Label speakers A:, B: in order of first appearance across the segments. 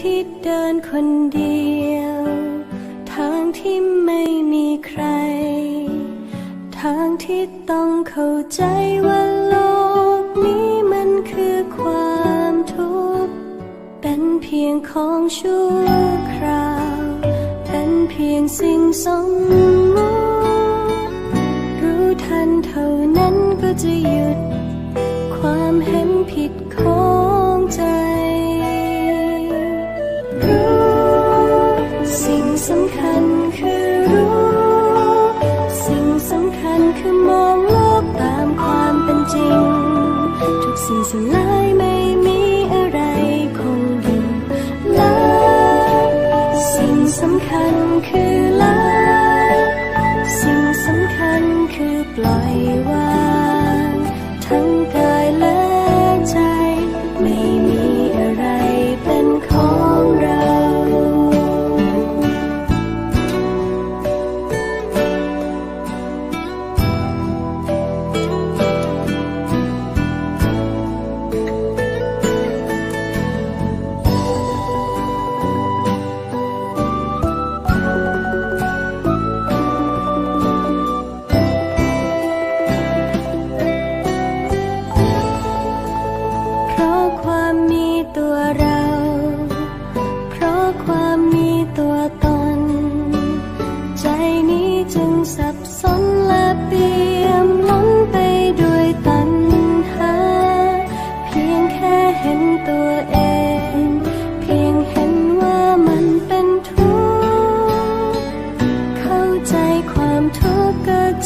A: ที่เดินคนเดียว ทางที่ไม่มีใคร ทางที่ต้องเข้าใจว่าโลกนี้มันคือความทุกข์ เป็นเพียงของชั่วคราว เป็นเพียงสิ่งสมมุติรู้ทันเท่านั้นก็จะหยุด ความเห็นผิดของ ทุกสิ่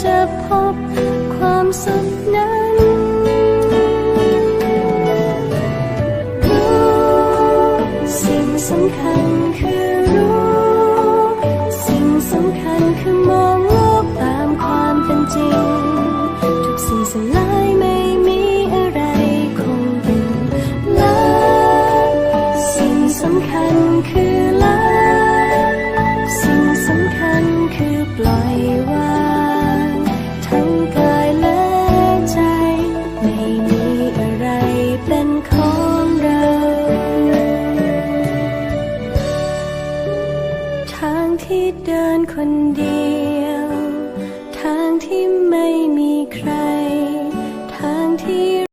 A: จะพบความสุขนั้นรู้สิ่งสำคัญคือรู้ สิ่งสำคัญคือมองโลกตามความเป็นจริง ทุกสิ่งสลาย ของเรา ทางที่เดินคนเดียว